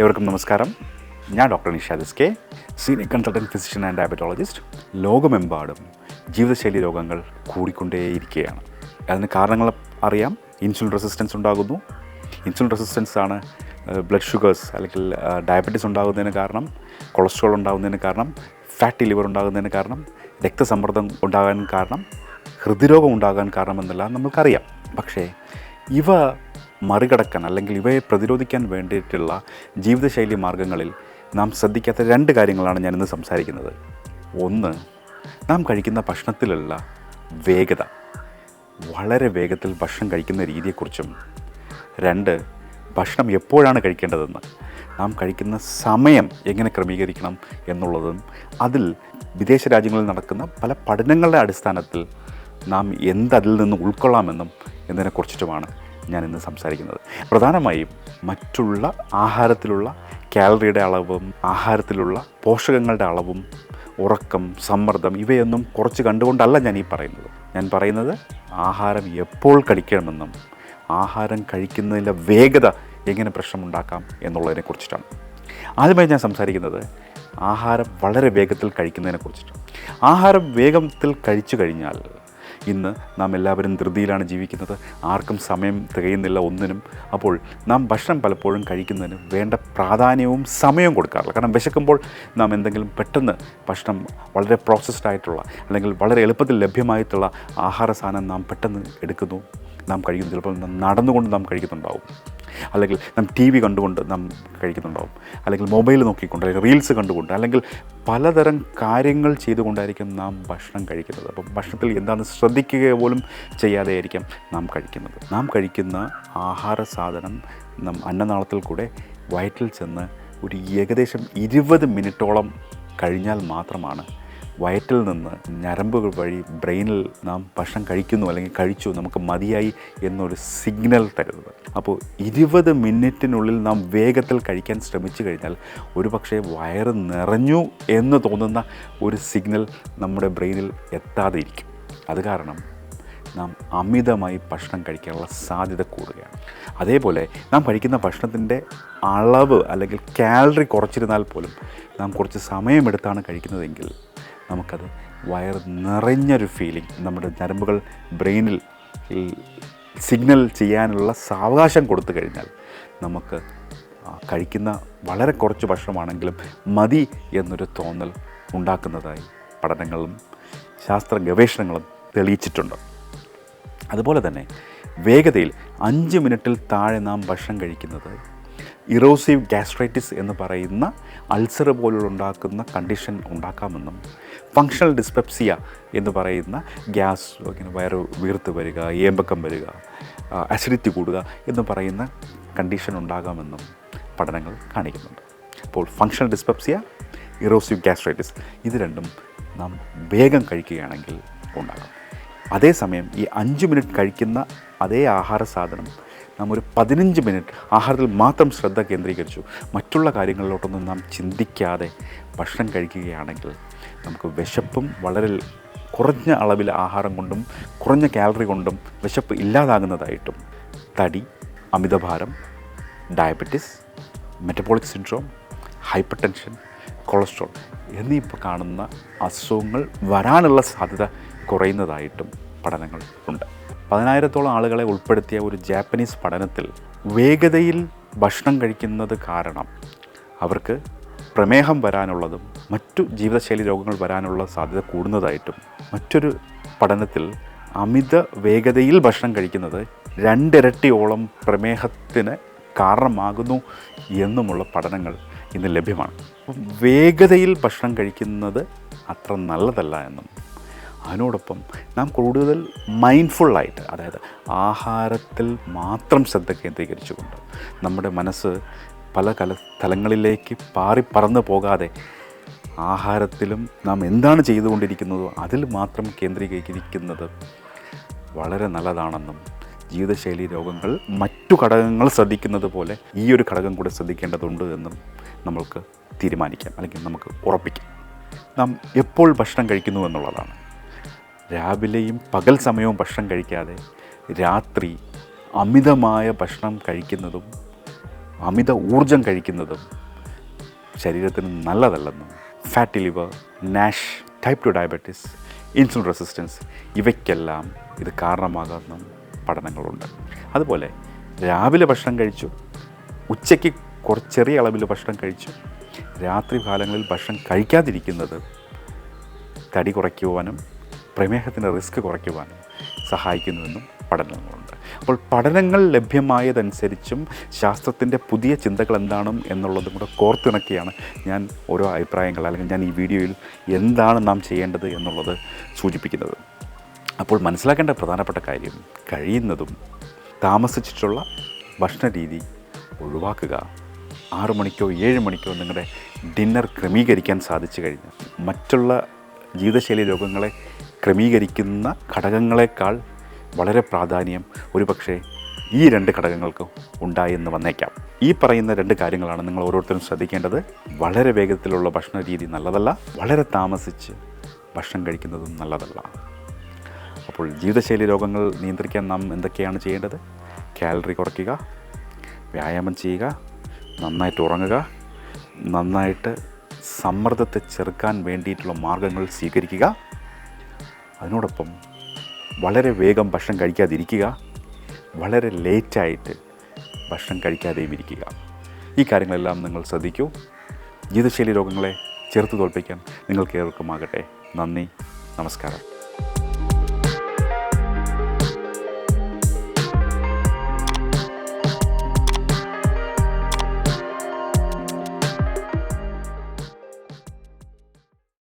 ഏവർക്കും നമസ്കാരം. ഞാൻ doctor നിഷാദിസ് K senior consultant physician and diabetologist ലോകമെമ്പാടും ജീവിതശൈലി രോഗങ്ങൾ കൂടിക്കൊണ്ടേയിരിക്കുകയാണ്. അതിന് കാരണങ്ങൾ അറിയാം. ഇൻസുലിൻ റെസിസ്റ്റൻസ് ഉണ്ടാകുന്നു. ഇൻസുലിൻ റെസിസ്റ്റൻസ് ആണ് ബ്ലഡ് ഷുഗേഴ്സ് അല്ലെങ്കിൽ ഡയബറ്റീസ് ഉണ്ടാകുന്നതിന് കാരണം കൊളസ്ട്രോൾ ഉണ്ടാകുന്നതിന് കാരണം ഫാറ്റി ലിവർ ഉണ്ടാകുന്നതിന് കാരണം രക്തസമ്മർദ്ദം ഉണ്ടാകാൻ കാരണം ഹൃദ്രോഗം ഉണ്ടാകാൻ കാരണമെന്നെല്ലാം നമുക്കറിയാം പക്ഷേ ഇവ മറികടക്കാൻ അല്ലെങ്കിൽ ഇവയെ പ്രതിരോധിക്കാൻ വേണ്ടിയിട്ടുള്ള ജീവിതശൈലി മാർഗങ്ങളിൽ നാം ശ്രദ്ധിക്കാത്ത രണ്ട് കാര്യങ്ങളാണ് ഞാനിന്ന് സംസാരിക്കുന്നത്. ഒന്ന് നാം കഴിക്കുന്ന ഭക്ഷണത്തിലുള്ള വേഗത. വളരെ വേഗത്തിൽ ഭക്ഷണം കഴിക്കുന്ന രീതിയെക്കുറിച്ചും. രണ്ട് ഭക്ഷണം എപ്പോഴാണ് കഴിക്കേണ്ടതെന്ന്. നാം കഴിക്കുന്ന സമയം എങ്ങനെ ക്രമീകരിക്കണം എന്നുള്ളതും അതിൽ വിദേശ രാജ്യങ്ങളിൽ നടക്കുന്ന പല പഠനങ്ങളുടെ അടിസ്ഥാനത്തിൽ നാം എന്തതിൽ നിന്ന് ഉൾക്കൊള്ളാമെന്നും എന്നതിനെക്കുറിച്ചിട്ടുമാണ് ഞാൻ ഇന്ന് സംസാരിക്കുന്നത്. പ്രധാനമായും മറ്റുള്ള ആഹാരത്തിലുള്ള കാലറിയുടെ അളവും ആഹാരത്തിലുള്ള പോഷകങ്ങളുടെ അളവും ഉറക്കം സമ്മർദ്ദം ഇവയൊന്നും കുറച്ച് കണ്ടുകൊണ്ടല്ല ഞാൻ ഈ പറയുന്നത്. ഞാൻ പറയുന്നത് ആഹാരം എപ്പോൾ കഴിക്കണമെന്നും ആഹാരം കഴിക്കുന്നതിന്റെ വേഗത എങ്ങനെ പ്രശ്നമുണ്ടാക്കാം എന്നുള്ളതിനെ കുറിച്ചിട്ടാണ്. ആദ്യമായി ഞാൻ സംസാരിക്കുന്നത് ആഹാരം വളരെ വേഗത്തിൽ കഴിക്കുന്നതിനെ കുറിച്ചിട്ടാണ്. ആഹാരം വേഗത്തിൽ കഴിച്ചു കഴിഞ്ഞാൽ ഇന്ന് നാം എല്ലാവരും ധൃതിയിലാണ് ജീവിക്കുന്നത്. ആർക്കും സമയം തികയുന്നില്ല ഒന്നിനും. അപ്പോൾ നാം ഭക്ഷണം പലപ്പോഴും കഴിക്കുന്നതിന് വേണ്ട പ്രാധാന്യവും സമയവും കൊടുക്കാറില്ല. കാരണം വിശക്കുമ്പോൾ നാം എന്തെങ്കിലും പെട്ടെന്ന് ഭക്ഷണം വളരെ പ്രോസസ്ഡ് ആയിട്ടുള്ള അല്ലെങ്കിൽ വളരെ എളുപ്പത്തിൽ ലഭ്യമായിട്ടുള്ള ആഹാര സാധനം നാം പെട്ടെന്ന് എടുക്കുന്നു. നാം കഴിക്കുന്നു. ചിലപ്പോൾ നടന്നുകൊണ്ട് നാം കഴിക്കുന്നുണ്ടാവും. അല്ലെങ്കിൽ നാം ടി വി കണ്ടുകൊണ്ട് നാം കഴിക്കുന്നുണ്ടാവും. അല്ലെങ്കിൽ മൊബൈൽ നോക്കിക്കൊണ്ട് അല്ലെങ്കിൽ റീൽസ് കണ്ടുകൊണ്ട് അല്ലെങ്കിൽ പലതരം കാര്യങ്ങൾ ചെയ്തുകൊണ്ടായിരിക്കും നാം ഭക്ഷണം കഴിക്കുന്നത്. അപ്പോൾ ഭക്ഷണത്തിൽ എന്താണ് ശ്രദ്ധിക്കുക പോലും ചെയ്യാതെ ആയിരിക്കും നാം കഴിക്കുന്നത്. നാം കഴിക്കുന്ന ആഹാര സാധനം നാം അന്നനാളത്തിൽ കൂടെ വയറ്റിൽ ചെന്ന് ഒരു ഏകദേശം ഇരുപത് മിനിറ്റോളം കഴിഞ്ഞാൽ മാത്രമാണ് വയറ്റിൽ നിന്ന് ഞരമ്പുകൾ വഴി ബ്രെയിനിൽ നാം ഭക്ഷണം കഴിക്കുന്നു അല്ലെങ്കിൽ കഴിച്ചു നമുക്ക് മതിയായി എന്നൊരു സിഗ്നൽ തരുന്നത്. അപ്പോൾ ഇരുപത് മിനിറ്റിനുള്ളിൽ നാം വേഗത്തിൽ കഴിക്കാൻ ശ്രമിച്ചു കഴിഞ്ഞാൽ ഒരുപക്ഷെ വയറ് നിറഞ്ഞു എന്ന് തോന്നുന്ന ഒരു സിഗ്നൽ നമ്മുടെ ബ്രെയിനിൽ എത്താതെ ഇരിക്കും. അത് കാരണം നാം അമിതമായി ഭക്ഷണം കഴിക്കാനുള്ള സാധ്യത കൂടുകയാണ്. അതേപോലെ നാം കഴിക്കുന്ന ഭക്ഷണത്തിന്റെ അളവ് അല്ലെങ്കിൽ കാലറി കുറച്ചിരുന്നാൽ പോലും നാം കുറച്ച് സമയമെടുത്താണ് കഴിക്കുന്നതെങ്കിൽ നമുക്കത് വയർ നിറഞ്ഞൊരു ഫീലിംഗ് നമ്മുടെ ഞരമ്പുകൾ ബ്രെയിനിൽ ഈ സിഗ്നൽ ചെയ്യാനുള്ള സാവകാശം കൊടുത്തു കഴിഞ്ഞാൽ നമുക്ക് കഴിക്കുന്ന വളരെ കുറച്ച് ഭക്ഷണമാണെങ്കിലും മതി എന്നൊരു തോന്നൽ ഉണ്ടാക്കുന്നതായി പഠനങ്ങളും ശാസ്ത്ര ഗവേഷണങ്ങളും തെളിയിച്ചിട്ടുണ്ട്. അതുപോലെ തന്നെ വേഗതയിൽ അഞ്ച് മിനിറ്റിൽ താഴെ നാം ഭക്ഷണം കഴിക്കുന്നത് ഇറോസീവ് ഗ്യാസ്ട്രൈറ്റിസ് എന്ന് പറയുന്ന അൾസർ പോലുണ്ടാക്കുന്ന കണ്ടീഷൻ ഉണ്ടാക്കാമെന്നും ഫങ്ഷണൽ ഡിസ്പെപ്സിയ എന്ന് പറയുന്ന ഗ്യാസ് ഇങ്ങനെ വയറ് വീർത്ത് വരിക ഏമ്പക്കം വരിക അസിഡിറ്റി കൂടുക എന്ന് പറയുന്ന കണ്ടീഷൻ ഉണ്ടാകാമെന്നും പഠനങ്ങൾ കാണിക്കുന്നുണ്ട്. അപ്പോൾ ഫങ്ഷണൽ ഡിസ്പെപ്സിയ ഇറോസീവ് ഗ്യാസ്ട്രൈറ്റിസ് ഇത് രണ്ടും നാം വേഗം കഴിക്കുകയാണെങ്കിൽ ഉണ്ടാകും. അതേസമയം ഈ അഞ്ച് മിനിറ്റ് കഴിക്കുന്ന അതേ ആഹാര സാധനം നാം ഒരു പതിനഞ്ച് മിനിറ്റ് ആഹാരത്തിൽ മാത്രം ശ്രദ്ധ കേന്ദ്രീകരിച്ചു. മറ്റുള്ള കാര്യങ്ങളിലോട്ടൊന്നും നാം ചിന്തിക്കാതെ ഭക്ഷണം കഴിക്കുകയാണെങ്കിൽ നമുക്ക് വിശപ്പും വളരെ കുറഞ്ഞ അളവിൽ ആഹാരം കൊണ്ടും കുറഞ്ഞ കാലറി കൊണ്ടും വിശപ്പ് ഇല്ലാതാകുന്നതായിട്ടും. തടി അമിതഭാരം diabetes metabolic syndrome hypertension cholesterol എന്നീ ഇപ്പോൾ കാണുന്ന അസുഖങ്ങൾ വരാനുള്ള സാധ്യത കുറയുന്നതായിട്ടും പഠനങ്ങൾ ഉണ്ട്. പതിനായിരത്തോളം ആളുകളെ ഉൾപ്പെടുത്തിയ ഒരു ജാപ്പനീസ് പഠനത്തിൽ വേഗതയിൽ ഭക്ഷണം കഴിക്കുന്നത് കാരണം അവർക്ക് പ്രമേഹം വരാനുള്ളതും മറ്റു ജീവിതശൈലി രോഗങ്ങൾ വരാനുള്ള സാധ്യത കൂടുന്നതായിട്ടും മറ്റൊരു പഠനത്തിൽ അമിത വേഗതയിൽ ഭക്ഷണം കഴിക്കുന്നത് രണ്ടിരട്ടിയോളം പ്രമേഹത്തിന് കാരണമാകുന്നു എന്നുമുള്ള പഠനങ്ങൾ ഇന്ന് ലഭ്യമാണ്. വേഗതയിൽ ഭക്ഷണം കഴിക്കുന്നത് അത്ര നല്ലതല്ല എന്നും അതിനോടൊപ്പം നാം കൂടുതൽ മൈൻഡ്ഫുള്ളായിട്ട് അതായത് ആഹാരത്തിൽ മാത്രം ശ്രദ്ധ കേന്ദ്രീകരിച്ചുകൊണ്ട് നമ്മുടെ മനസ്സ് പല കല തലങ്ങളിലേക്ക് പാറി പറന്നു പോകാതെ ആഹാരത്തിലും നാം എന്താണ് ചെയ്തുകൊണ്ടിരിക്കുന്നതോ അതിൽ മാത്രം കേന്ദ്രീകരിക്കുന്നത് വളരെ നല്ലതാണെന്നും ജീവിതശൈലി രോഗങ്ങൾ മറ്റു ഘടകങ്ങൾ ശ്രദ്ധിക്കുന്നത് പോലെ ഈ ഒരു ഘടകം കൂടെ ശ്രദ്ധിക്കേണ്ടതുണ്ട് എന്നും നമ്മൾക്ക് തീരുമാനിക്കാം അല്ലെങ്കിൽ നമുക്ക് ഉറപ്പിക്കാം. നാം എപ്പോൾ ഭക്ഷണം കഴിക്കുന്നു എന്നുള്ളതാണ്. രാവിലെയും പകൽ സമയവും ഭക്ഷണം കഴിക്കാതെ രാത്രി അമിതമായ ഭക്ഷണം കഴിക്കുന്നതും അമിത ഊർജം കഴിക്കുന്നതും ശരീരത്തിന് നല്ലതല്ലെന്നും fatty liver NASH type two diabetes insulin resistance ഇവയ്ക്കെല്ലാം ഇത് കാരണമാകുന്ന പഠനങ്ങളുണ്ട്. അതുപോലെ രാവിലെ ഭക്ഷണം കഴിച്ചു ഉച്ചയ്ക്ക് കുറച്ച് ചെറിയ അളവിൽ ഭക്ഷണം കഴിച്ചു രാത്രി കാലങ്ങളിൽ ഭക്ഷണം കഴിക്കാതിരിക്കുന്നത് തടി കുറയ്ക്കുവാനും പ്രമേഹത്തിന്റെ റിസ്ക് കുറയ്ക്കുവാനും സഹായിക്കുന്നുവെന്നും പഠനങ്ങളുണ്ട്. അപ്പോൾ പഠനങ്ങൾ ലഭ്യമായതനുസരിച്ചും ശാസ്ത്രത്തിന്റെ പുതിയ ചിന്തകൾ എന്താണ് എന്നുള്ളതും കൂടെ കോർത്തിണക്കിയാണ് ഞാൻ ഓരോ അഭിപ്രായങ്ങൾ അല്ലെങ്കിൽ ഞാൻ ഈ വീഡിയോയിൽ എന്താണ് നാം ചെയ്യേണ്ടത് എന്നുള്ളത് സൂചിപ്പിക്കുന്നത്. അപ്പോൾ മനസ്സിലാക്കേണ്ട പ്രധാനപ്പെട്ട കാര്യം കഴിയുന്നതും താമസിച്ചിട്ടുള്ള ഭക്ഷണ രീതി ഒഴിവാക്കുക. ആറു മണിക്കോ ഏഴ് മണിക്കോ നിങ്ങളുടെ ഡിന്നർ ക്രമീകരിക്കാൻ സാധിച്ചു കഴിഞ്ഞാൽ മറ്റുള്ള ജീവിതശൈലി രോഗങ്ങളെ ക്രമീകരിക്കുന്ന ഘടകങ്ങളെക്കാൾ വളരെ പ്രാധാന്യം ഒരുപക്ഷെ ഈ രണ്ട് ഘടകങ്ങൾക്ക് ഉണ്ടായെന്ന് വന്നേക്കാം. ഈ പറയുന്ന രണ്ട് കാര്യങ്ങളാണ് നിങ്ങൾ ഓരോരുത്തരും ശ്രദ്ധിക്കേണ്ടത്. വളരെ വേഗത്തിലുള്ള ഭക്ഷണ രീതി നല്ലതല്ല വളരെ താമസിച്ച് ഭക്ഷണം കഴിക്കുന്നതും നല്ലതല്ല. അപ്പോൾ ജീവിതശൈലി രോഗങ്ങൾ നിയന്ത്രിക്കാൻ നാം എന്തൊക്കെയാണ് ചെയ്യേണ്ടത്? കാലറി കുറയ്ക്കുക വ്യായാമം ചെയ്യുക നന്നായിട്ട് ഉറങ്ങുക നന്നായിട്ട് സമ്മർദ്ദത്തെ ചെറുക്കാൻ വേണ്ടിയിട്ടുള്ള മാർഗങ്ങൾ സ്വീകരിക്കുക അതിനോടൊപ്പം വളരെ വേഗം ഭക്ഷണം കഴിക്കാതിരിക്കുക വളരെ ലേറ്റായിട്ട് ഭക്ഷണം കഴിക്കാതെയും ഇരിക്കുക. ഈ കാര്യങ്ങളെല്ലാം നിങ്ങൾ ശ്രദ്ധിക്കൂ. ജീവിതശൈലി രോഗങ്ങളെ ചെറുത്ത് തോൽപ്പിക്കാൻ നിങ്ങൾക്ക് ഏവർക്കുമാകട്ടെ നന്ദി. നമസ്കാരം.